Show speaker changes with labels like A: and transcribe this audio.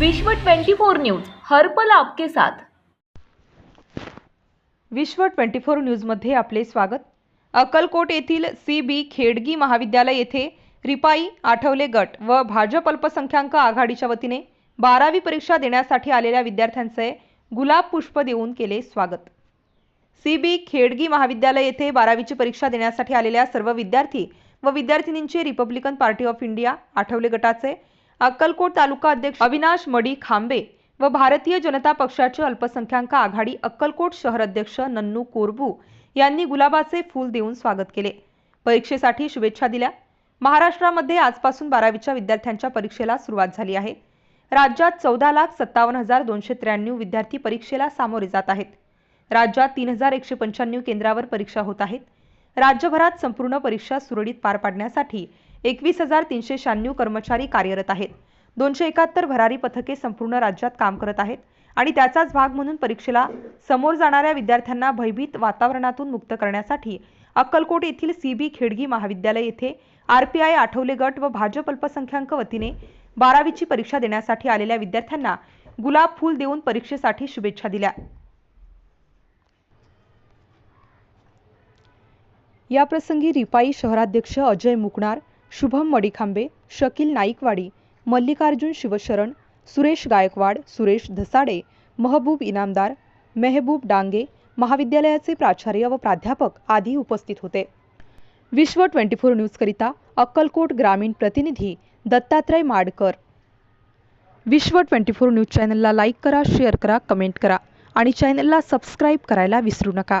A: विश्व 24 न्यूज हर पल आपके साथ.
B: विश्व ट्वेंटी फोर न्यूजमध्ये आपले स्वागत. अक्कलकोट येथील सी बी खेडगी महाविद्यालय येथे रिपाई आठवले गट व भाजप अल्पसंख्याक आघाडीच्या वतीने बारावी परीक्षा देण्यासाठी आलेल्या विद्यार्थ्यांचे गुलाब पुष्प देऊन केले स्वागत. सी बी खेडगी महाविद्यालय येथे बारावीची परीक्षा देण्यासाठी आलेल्या सर्व विद्यार्थी व विद्यार्थिनींचे Republican Party of India Athawale गटाचे अक्कलकोट तालुका अध्यक्ष अविनाश मडी खांबे व भारतीय जनता पक्षाचे अल्पसंख्याक आघाडी अक्कलकोट शहर अध्यक्ष नन्नू कोरबू यांनी गुलाबाचे फूल देऊन स्वागत केले. परीक्षेसाठी शुभेच्छा दिल्या. महाराष्ट्रामध्ये आजपासून बारावीच्या विद्यार्थ्यांच्या परीक्षेला सुरुवात झाली आहे. राज्यात चौदा लाख सत्तावन्न हजार दोनशे त्र्याण्णव विद्यार्थी परीक्षेला सामोरे जात आहेत. राज्यात तीन हजार एकशे पंच्याण्णव केंद्रावर परीक्षा होत आहेत. राज्यभरात संपूर्ण परीक्षा सुरळीत पार पाडण्यासाठी एकवीस हजार तीनशे शहाण्णव कर्मचारी कार्यरत आहेत. दोनशे एकाहत्तर भरारी पथके संपूर्ण राज्यात काम करत आहेत आणि त्याचाच भाग म्हणून परीक्षेला समोर जाणाऱ्या विद्यार्थ्यांना भयभीत वातावरणातून मुक्त करण्यासाठी अक्कलकोट येथील सी बी खेडगी महाविद्यालय येथे आर पी आय आठवले गट व भाजप अल्पसंख्याक वतीने बारावीची परीक्षा देण्यासाठी आलेल्या विद्यार्थ्यांना गुलाब फूल देऊन परीक्षेसाठी शुभेच्छा दिल्या. याप्रसंगी रिपाई शहराध्यक्ष अजय मुकणार शुभम मडिखांबे शकील नाईकवाडी मल्लिकार्जुन शिवशरण सुरेश गायकवाड सुरेश धसाडे महबूब इनामदार मेहबूब डांगे महाविद्यालयाचे प्राचार्य व प्राध्यापक आदी उपस्थित होते. विश्व ट्वेंटी फोर न्यूजकरिता अक्कलकोट ग्रामीण प्रतिनिधी Dattatray Madkar. Vishwa twenty four news चॅनलला लाईक करा शेअर करा कमेंट करा आणि चॅनलला सबस्क्राईब करायला विसरू नका.